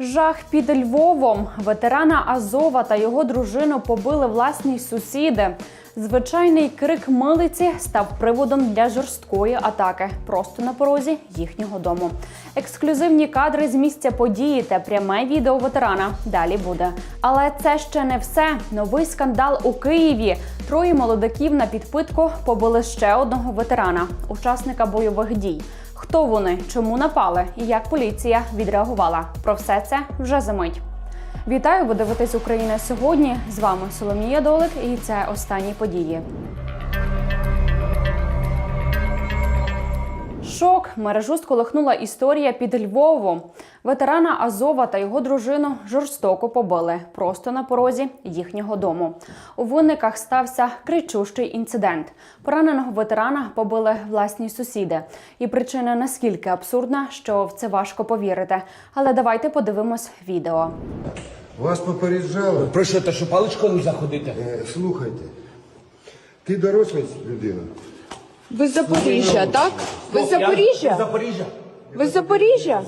Жах під Львовом. Ветерана Азова та його дружину побили власні сусіди. Звичайний крик милиці став приводом для жорсткої атаки просто на порозі їхнього дому. Ексклюзивні кадри з місця події та пряме відео ветерана далі буде. Але це ще не все. Новий скандал у Києві. Троє молодиків на підпитку побили ще одного ветерана, учасника бойових дій. Хто вони, чому напали і як поліція відреагувала? Про все це вже за мить. Вітаю, ви дивитесь Україна сьогодні. З вами Соломія Долик, і це останні події. Шок мережу сколихнула історія під Львовом. Ветерана Азова та його дружину жорстоко побили просто на порозі їхнього дому. У винниках стався кричущий інцидент. Пораненого ветерана побили власні сусіди. І причина наскільки абсурдна, що в це важко повірити. Але давайте подивимось відео. Вас попереджали. Про що, та що паличкою не заходити? Е, слухайте, ти доросла людина. Ви з Запоріжжя, так? Ви з Запоріжжя? Запоріжжя. Ви з Запоріжжя?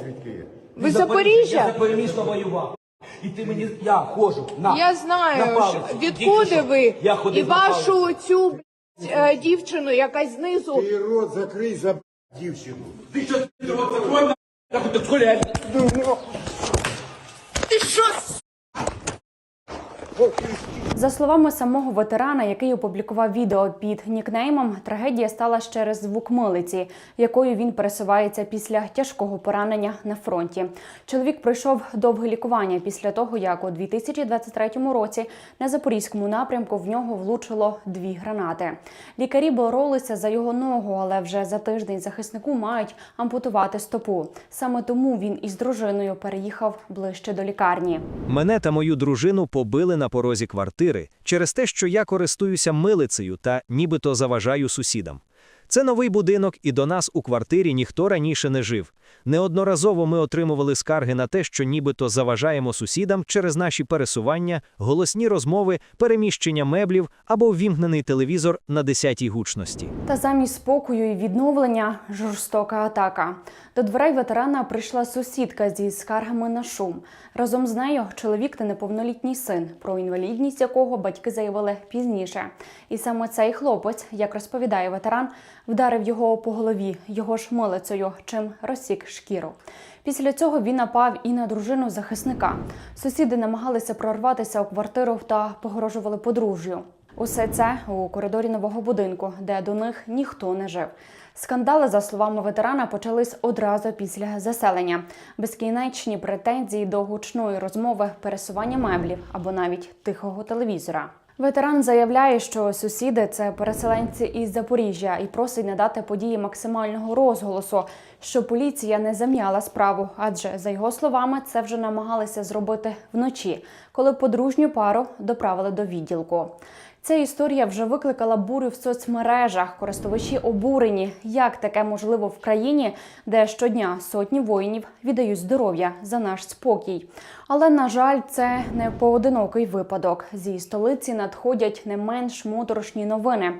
Ви з Я Запоріжжя? за місто воював. І ти мені, я ходжу, на. Я на знаю, палиці. що- Тільки відкуди що. ви Я і ходив на палиці. вашу цю блядь, е, дівчину, яка знизу. Ти рот закрий за дівчину. Ти що, ти рот закрой, на? Я хоч скуляй. За словами самого ветерана, який опублікував відео під нікнеймом, трагедія стала через звук милиці, якою він пересувається після тяжкого поранення на фронті. Чоловік пройшов довге лікування після того, як у 2023 році на запорізькому напрямку в нього влучило дві гранати. Лікарі боролися за його ногу, але вже за тиждень захиснику мають ампутувати стопу. Саме тому він із дружиною переїхав ближче до лікарні. Мене та мою дружину побили на порозі квартири через те, що я користуюся милицею та нібито заважаю сусідам. Це новий будинок, і до нас у квартирі ніхто раніше не жив. Неодноразово ми отримували скарги на те, що нібито заважаємо сусідам через наші пересування, голосні розмови, переміщення меблів або ввімкнений телевізор на 10-й гучності. Та замість спокою і відновлення жорстока атака. До дверей ветерана прийшла сусідка зі скаргами на шум. Разом з нею чоловік та неповнолітній син, про інвалідність якого батьки заявили пізніше. І саме цей хлопець, як розповідає ветеран, вдарив його по голові, його ж милицею, чим розсік шкіру. Після цього він напав і на дружину захисника. Сусіди намагалися прорватися у квартиру та погрожували подружжю. Усе це у коридорі нового будинку, де до них ніхто не жив. Скандали, за словами ветерана, почались одразу після заселення. Безкінечні претензії до гучної розмови, пересування меблів або навіть тихого телевізора. Ветеран заявляє, що сусіди це переселенці із Запоріжжя і просить надати події максимального розголосу, що поліція не зам'яла справу, адже за його словами це вже намагалися зробити вночі, коли подружню пару доправили до відділку. Ця історія вже викликала бурю в соцмережах. Користувачі обурені, як таке можливо в країні, де щодня сотні воїнів віддають здоров'я за наш спокій. Але на жаль, це не поодинокий випадок. Зі столиці надходять не менш моторошні новини.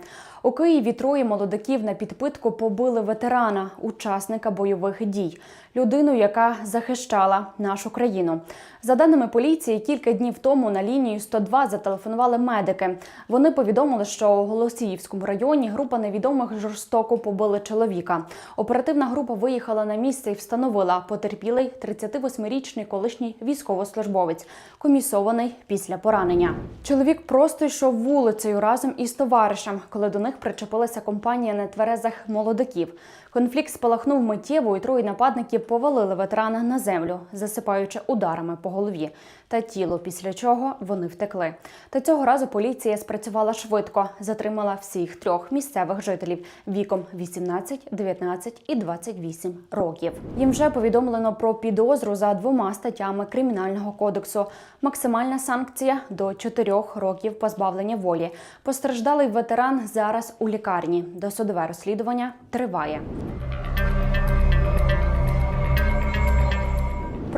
У Києві троє молодиків на підпитку побили ветерана, учасника бойових дій, людину, яка захищала нашу країну. За даними поліції, кілька днів тому на лінію 102 зателефонували медики. Вони повідомили, що у Голосіївському районі група невідомих жорстоко побили чоловіка. Оперативна група виїхала на місце і встановила потерпілий 38-річний колишній військовослужбовець, комісований після поранення. Чоловік просто йшов вулицею разом із товаришем, коли до них причепилася компанія нетверезих молодиків. Конфлікт спалахнув миттєво, і троє нападників повалили ветерана на землю, засипаючи ударами по голові та тіло, після чого вони втекли. Та цього разу поліція спрацювала швидко, затримала всіх трьох місцевих жителів віком 18, 19 і 28 років. Їм вже повідомлено про підозру за двома статтями кримінального кодексу. Максимальна санкція до 4 років позбавлення волі. Постраждалий ветеран зараз у лікарні. Досудове розслідування триває.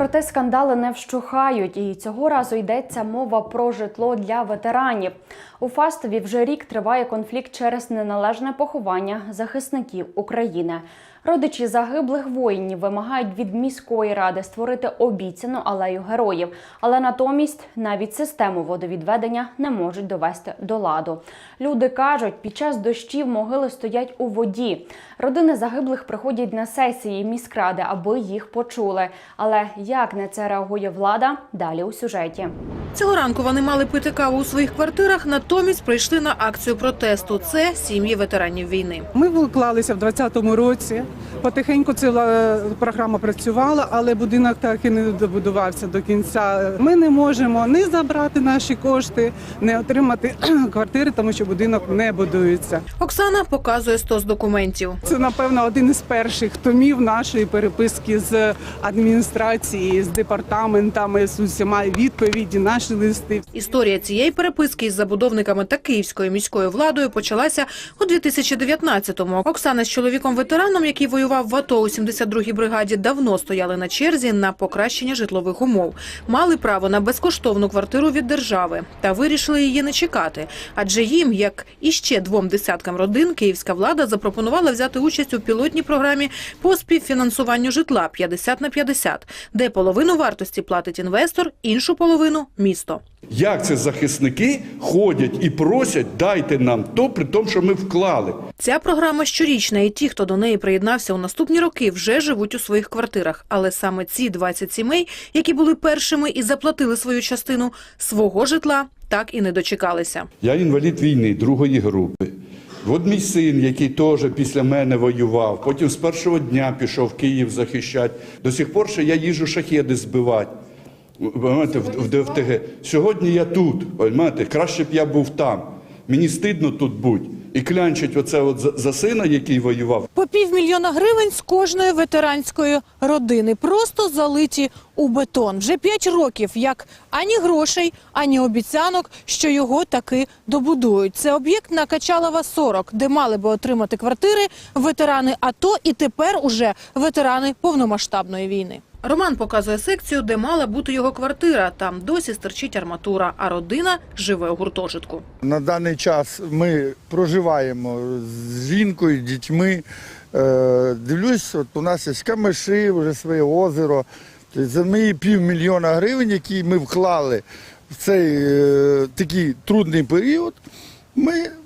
Проте скандали не вщухають, і цього разу йдеться мова про житло для ветеранів. У Фастові вже рік триває конфлікт через неналежне поховання захисників України. Родичі загиблих воїнів вимагають від міської ради створити обіцяну алею героїв, але натомість навіть систему водовідведення не можуть довести до ладу. Люди кажуть, під час дощів могили стоять у воді. Родини загиблих приходять на сесії міськради, аби їх почули. Але як на це реагує влада? Далі у сюжеті. Цього ранку вони мали пити каву у своїх квартирах, натомість прийшли на акцію протесту. Це сім'ї ветеранів війни. Ми вклалися в 2020 році. Потихеньку ця е, програма працювала, але будинок так і не добудувався до кінця. Ми не можемо не забрати наші кошти, не отримати квартири, тому що будинок не будується. Оксана показує стос документів. Це напевно один із перших томів нашої переписки з адміністрації, з департаментами, з усіма відповіді, наші листи. Історія цієї переписки із забудовниками та київською міською владою почалася у 2019-му. Оксана з чоловіком ветераном, який воював в АТО у 72-й бригаді, давно стояли на черзі на покращення житлових умов. Мали право на безкоштовну квартиру від держави та вирішили її не чекати. Адже їм, як і ще двом десяткам родин, київська влада запропонувала взяти участь у пілотній програмі по співфінансуванню житла 50 на 50, де половину вартості платить інвестор, іншу половину місто. Як це захисники ходять і просять, дайте нам то, при тому, що ми вклали. Ця програма щорічна, і ті, хто до неї приєднався у наступні роки, вже живуть у своїх квартирах. Але саме ці 20 сімей, які були першими і заплатили свою частину, свого житла так і не дочекалися. Я інвалід війни другої групи. От мій син, який теж після мене воював, потім з першого дня пішов в Київ захищати. До сих пор ще я їжу шахеди збивати. В, в ДФТГ. Сьогодні я тут, понимаєте, краще б я був там. Мені стидно тут бути. І клянчить оце от за, за сина, який воював. По півмільйона гривень з кожної ветеранської родини просто залиті у бетон. Вже п'ять років, як ані грошей, ані обіцянок, що його таки добудують. Це об'єкт на Качалова 40, де мали би отримати квартири ветерани АТО і тепер уже ветерани повномасштабної війни. Роман показує секцію, де мала бути його квартира. Там досі стерчить арматура, а родина живе у гуртожитку. На даний час ми проживаємо з жінкою, дітьми. Е, Дивлюсь, от у нас є камиші, вже своє озеро. За мої півмільйона гривень, які ми вклали в цей е, такий трудний період, ми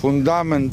фундамент.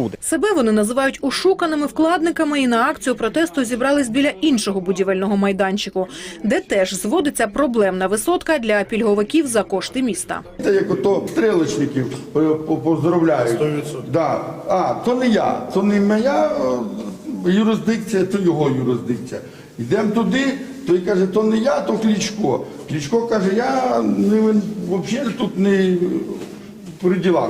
Себе вони називають ошуканими вкладниками і на акцію протесту зібрались біля іншого будівельного майданчику, де теж зводиться проблемна висотка для пільговиків за кошти міста. Це як ото стрілочників е, поздравляють. 100%. Да. А, то не я, то не моя е, юрисдикція, то його юрисдикція. Йдемо туди, той каже, то не я, то Клічко. Клічко каже, я не, взагалі тут не при ділах.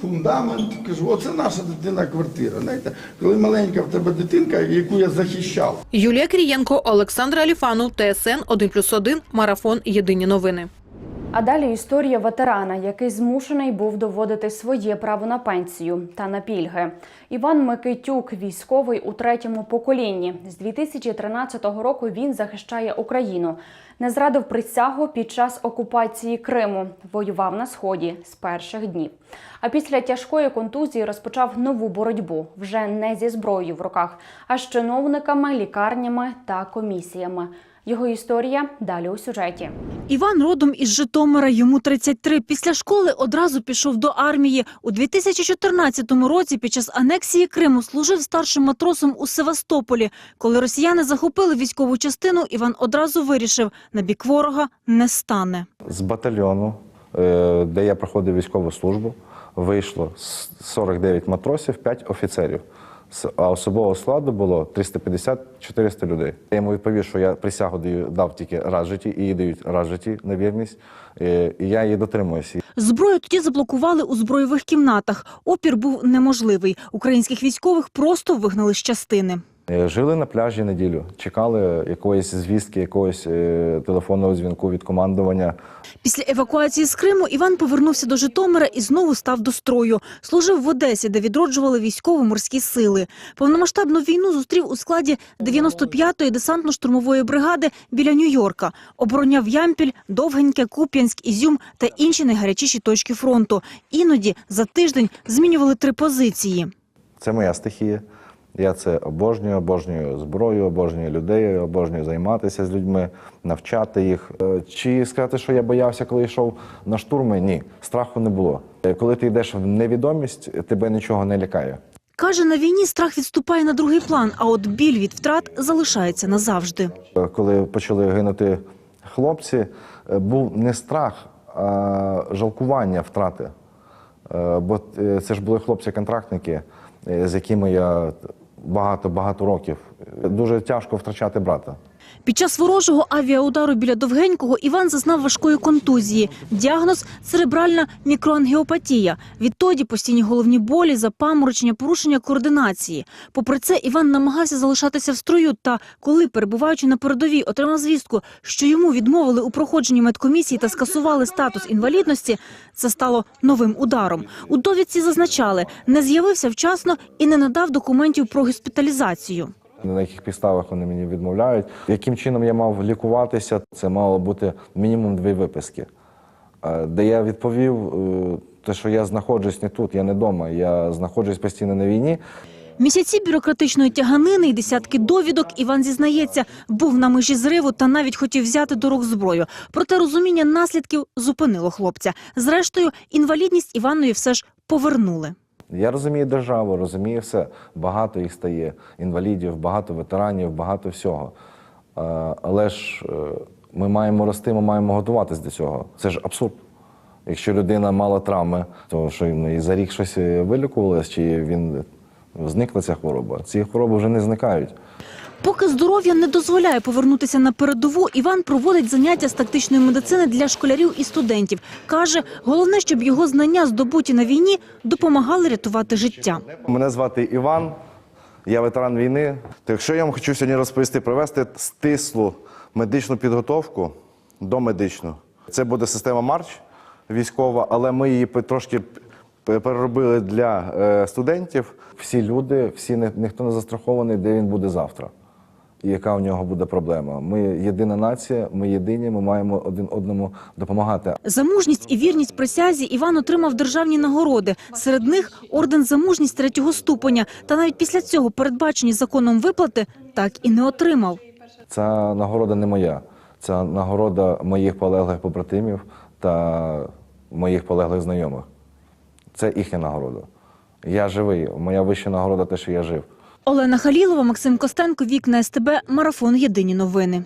фундамент. Кажу, оце наша дитина квартира. Знаєте, коли маленька в тебе дитинка, яку я захищав. Юлія Крієнко, Олександр Аліфанов, ТСН 1+,1, Марафон. Єдині новини. А далі історія ветерана, який змушений був доводити своє право на пенсію та на пільги. Іван Микитюк, військовий у третьому поколінні. З 2013 року він захищає Україну. Не зрадив присягу під час окупації Криму. Воював на сході з перших днів. А після тяжкої контузії розпочав нову боротьбу вже не зі зброєю в руках, а з чиновниками, лікарнями та комісіями. Його історія далі у сюжеті. Іван родом із Житомира, йому 33. Після школи одразу пішов до армії. У 2014 році під час анексії Криму служив старшим матросом у Севастополі. Коли росіяни захопили військову частину, Іван одразу вирішив – на бік ворога не стане. З батальйону, е, де я проходив військову службу, вийшло с- 49 матросів, 5 офіцерів. А особового складу було 350-400 людей. Я йому відповів, що я присягу даю, дав тільки раз в житті, і її дають раз в житті на вірність. Е, І я її дотримуюся. Зброю тоді заблокували у збройових кімнатах. Опір був неможливий. Українських військових просто вигнали з частини. Е, Жили на пляжі неділю, чекали якоїсь звістки, якогось е, телефонного дзвінку від командування. Після евакуації з Криму Іван повернувся до Житомира і знову став до строю. Служив в Одесі, де відроджували військово-морські сили. Повномасштабну війну зустрів у складі 95-ї десантно-штурмової бригади біля Нью-Йорка. Обороняв Ямпіль, Довгеньке, Куп'янськ, Ізюм та інші найгарячіші точки фронту. Іноді за тиждень змінювали три позиції. Це моя стихія. Я це обожнюю, обожнюю зброю, обожнюю людей, обожнюю займатися з людьми, навчати їх. Е, Чи сказати, що я боявся, коли йшов на штурми? Ні, страху не було. Е, Коли ти йдеш в невідомість, тебе нічого не лякає. Каже, на війні страх відступає на другий план, а от біль від втрат залишається назавжди. Е, Коли почали гинути хлопці, був не страх, а жалкування втрати. Бо це ж були хлопці-контрактники, з якими я багато-багато років. Дуже тяжко втрачати брата. Під час ворожого авіаудару біля Довгенького Іван зазнав важкої контузії. Діагноз – церебральна мікроангіопатія. Відтоді постійні головні болі, запаморочення, порушення координації. Попри це, Іван намагався залишатися в строю та, коли, перебуваючи на передовій, отримав звістку, що йому відмовили у проходженні медкомісії та скасували статус інвалідності, це стало новим ударом. У довідці зазначали, не з'явився вчасно і не надав документів про госпіталізацію. На яких підставах вони мені відмовляють. Яким чином я мав лікуватися? Це мало бути мінімум дві виписки. Е, Де я відповів, е, те, що я знаходжусь не тут, я не вдома, я знаходжусь постійно на війні. Місяці бюрократичної тяганини і десятки довідок Іван зізнається, був на межі зриву та навіть хотів взяти до рук зброю. Проте розуміння наслідків зупинило хлопця. Зрештою, інвалідність Іванові все ж повернули. Я розумію державу, розумію все. Багато їх стає інвалідів, багато ветеранів, багато всього. Е, Але ж е, ми маємо рости, ми маємо готуватись до цього. Це ж абсурд. Якщо людина мала травми, то що і за рік щось вилікувалось, чи він зникла ця хвороба. Ці хвороби вже не зникають. Поки здоров'я не дозволяє повернутися на передову, Іван проводить заняття з тактичної медицини для школярів і студентів. Каже, головне, щоб його знання, здобуті на війні, допомагали рятувати життя. Мене звати Іван, я ветеран війни. То якщо я вам хочу сьогодні розповісти, провести стислу медичну підготовку до медичну. Це буде система Марч військова, але ми її трошки переробили для е, студентів. Всі люди, всі ні- ніхто не застрахований, де він буде завтра. І яка у нього буде проблема. Ми єдина нація, ми єдині, ми маємо один одному допомагати. За мужність і вірність присязі Іван отримав державні нагороди. Серед них орден за мужність третього ступеня. Та навіть після цього передбачені законом виплати так і не отримав. Ця нагорода не моя. Це нагорода моїх полеглих побратимів та моїх полеглих знайомих. Це їхня нагорода. Я живий. Моя вища нагорода те, що я жив. Олена Халілова, Максим Костенко, Вікна СТБ, Марафон. Єдині новини.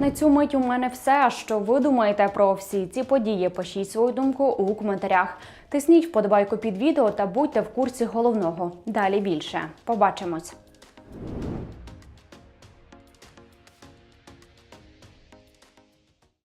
На цю мить у мене все. Що ви думаєте про всі ці події? Пишіть свою думку у коментарях. Тисніть вподобайку під відео та будьте в курсі головного. Далі більше. Побачимось.